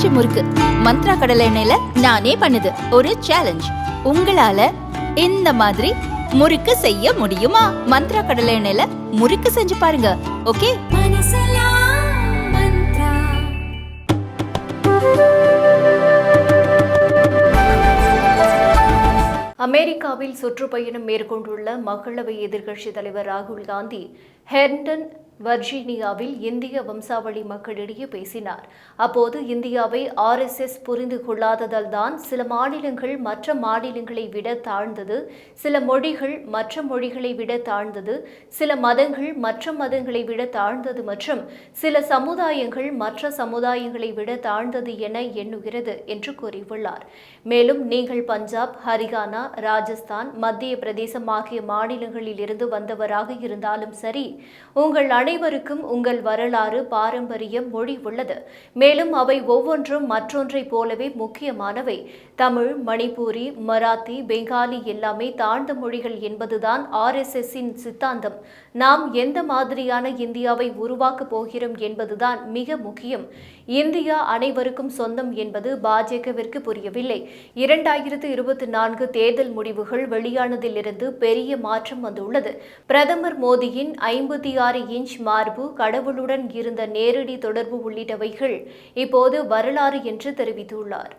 மூச்சு முறுக்கு. மந்த்ரா கடலை எண்ணெயில நானே பண்ணுது. ஒரு சேலஞ்ச் உங்களால இந்த மாதிரி முறுக்கு செய்ய முடியுமா? மந்த்ரா கடலை எண்ணெயில முறுக்கு செஞ்சு பாருங்க. ஓகே? அமெரிக்காவில் சுற்றுப்பயணம் மேற்கொண்டுள்ள மக்களவை எதிர்க்கட்சித் தலைவர் ராகுல் காந்தி ஹெர்டன் வர்ஜீனியாவில் இந்திய வம்சாவளி மக்களிடையே பேசினார். அப்போது இந்தியாவை ஆர்எஸ்எஸ் புரிந்து கொள்ளாததால் தான் சில மாநிலங்கள் மற்ற மாநிலங்களை விட தாழ்ந்தது சில மொழிகள் மற்ற மொழிகளை விட தாழ்ந்தது சில மதங்கள் மற்ற மதங்களை விட தாழ்ந்தது மற்றும் சில சமுதாயங்கள் மற்ற சமுதாயங்களை விட தாழ்ந்தது என எண்ணுகிறது என்று கூறியுள்ளார். மேலும் நீங்கள் பஞ்சாப் ஹரியானா ராஜஸ்தான் மத்திய பிரதேசம் ஆகிய மாநிலங்களில் இருந்து வந்தவராக இருந்தாலும் சரி உங்கள் அனைவருக்கும் உங்கள் வரலாறு பாரம்பரியம் மொழி உள்ளது. மேலும் அவை ஒவ்வொன்றும் மற்றொன்றைப் போலவே முக்கியமானவை. தமிழ் மணிப்பூரி மராத்தி பெங்காலி எல்லாமே தாழ்ந்த மொழிகள் என்பதுதான் ஆர்எஸ்எஸ்ஸின் சித்தாந்தம். நாம் எந்த மாதிரியான இந்தியாவை உருவாக்கப் போகிறோம் என்பதுதான் மிக முக்கியம். இந்தியா அனைவருக்கும் சொந்தம் என்பது பாஜகவிற்கு புரியவில்லை. இரண்டாயிரத்து இருபத்தி நான்கு தேர்தல் முடிவுகள் வெளியானதிலிருந்து பெரிய மாற்றம் வந்துள்ளது. பிரதமர் மோடியின் ஐம்பத்தி ஆறு இன்ச் மார்பு கடவுளுடன் இருந்த நேரடி தொடர்பு உள்ளிட்டவைகள் இப்போது வரலாறு என்று தெரிவித்துள்ளார்.